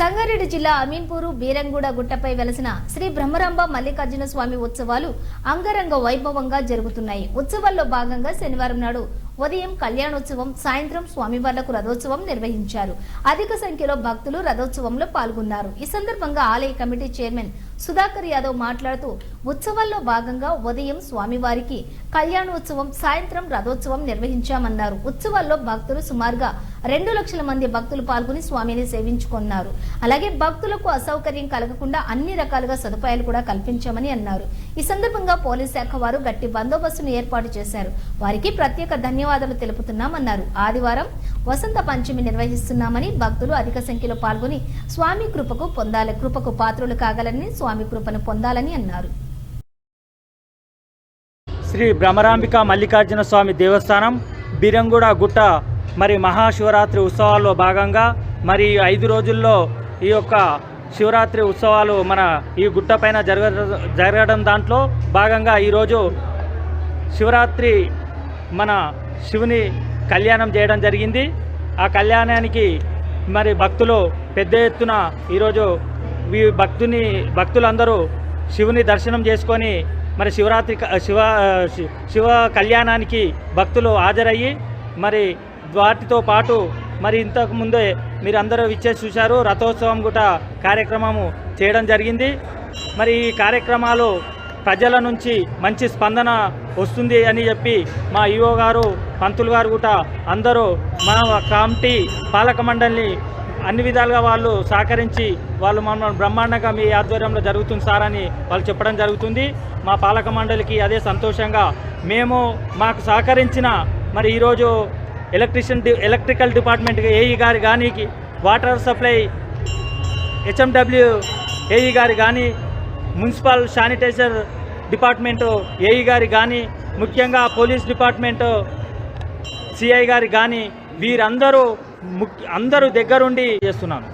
సంగారెడ్డి జిల్లా అమీన్పూరు బీరంగూడ గుట్టపై వెలసిన శ్రీ బ్రహ్మరాంబ మల్లికార్జున స్వామి ఉత్సవాలు అంగరంగ వైభవంగా జరుగుతున్నాయి. ఉత్సవాల్లో భాగంగా శనివారం నాడు ఉదయం కళ్యాణోత్సవం సాయంత్రం స్వామివార్లకు రథోత్సవం నిర్వహించారు. అధిక సంఖ్యలో భక్తులు రథోత్సవంలో పాల్గొన్నారు. ఈ సందర్భంగా ఆలయ కమిటీ చైర్మన్ సుధాకర్ యాదవ్ మాట్లాడుతూ ఉత్సవాల్లో భాగంగా ఉదయం స్వామివారికి కళ్యాణోత్సవం సాయంత్రం రథోత్సవం నిర్వహించామన్నారు. ఉత్సవాల్లో భక్తులు సుమారుగా రెండు లక్షల మంది భక్తులు పాల్గొని స్వామిని సేవించుకున్నారు. అలాగే భక్తులకు అసౌకర్యం కలగకుండా అన్ని రకాలుగా సదుపాయాలు కూడా కల్పించామని అన్నారు. ఈ సందర్భంగా పోలీస్ శాఖ వారు గట్టి బందోబస్తును ఏర్పాటు చేశారు. వారికి ప్రత్యేక ధన్యవాదాలు తెలుపుతున్నామన్నారు. ఆదివారం వసంత పంచమి నిర్వహిస్తున్నామని భక్తులు అధిక సంఖ్యలో పాల్గొని స్వామి కృపకు పొందాలి కృపకు పాత్రులు కాగలని స్వామి కృపను పొందాలని అన్నారు. శ్రీ భ్రమరాంబిక మల్లికార్జున స్వామి దేవస్థానం బీరంగూడ గుట్ట మరి మహాశివరాత్రి ఉత్సవాల్లో భాగంగా మరి ఐదు రోజుల్లో ఈ యొక్క శివరాత్రి ఉత్సవాలు మన ఈ గుట్ట పైన జరగ జరగడం దాంట్లో భాగంగా ఈరోజు శివరాత్రి మన శివుని కళ్యాణం చేయడం జరిగింది. ఆ కళ్యాణానికి మరి భక్తులు పెద్ద ఎత్తున ఈరోజు ఈ భక్తుని భక్తులందరూ శివుని దర్శనం చేసుకొని మరి శివరాత్రి శివ శి- శివ కళ్యాణానికి భక్తులు హాజరయ్యి మరి వాటితో పాటు మరి ఇంతకు ముందే మీరు అందరూ విచ్చేసి చూశారు. రథోత్సవం కూడా కార్యక్రమము చేయడం జరిగింది. మరి ఈ కార్యక్రమాలు ప్రజల నుంచి మంచి స్పందన వస్తుంది అని చెప్పి మా ఈఓ గారు పంతులు గారు కూడా అందరూ మన కమిటీ పాలక మండలిని అన్ని విధాలుగా వాళ్ళు సహకరించి వాళ్ళు మమ్మల్ని బ్రహ్మాండంగా మీ ఆధ్వర్యంలో జరుగుతుంది సార్ అని వాళ్ళు చెప్పడం జరుగుతుంది. మా పాలక మండలికి అదే సంతోషంగా మేము మాకు సహకరించిన మరి ఈరోజు electrician the electrical department AE గారు కానీ వాటర్ సప్లై హెచ్ఎండబ్ల్యూ ఏఈ గారు కానీ మున్సిపల్ శానిటైజర్ డిపార్ట్మెంటు ఏఈ గారి కానీ ముఖ్యంగా పోలీస్ డిపార్ట్మెంటు సిఐ గారి కానీ వీరందరూ ముఖ్య అందరూ దగ్గరుండి చేస్తున్నాను.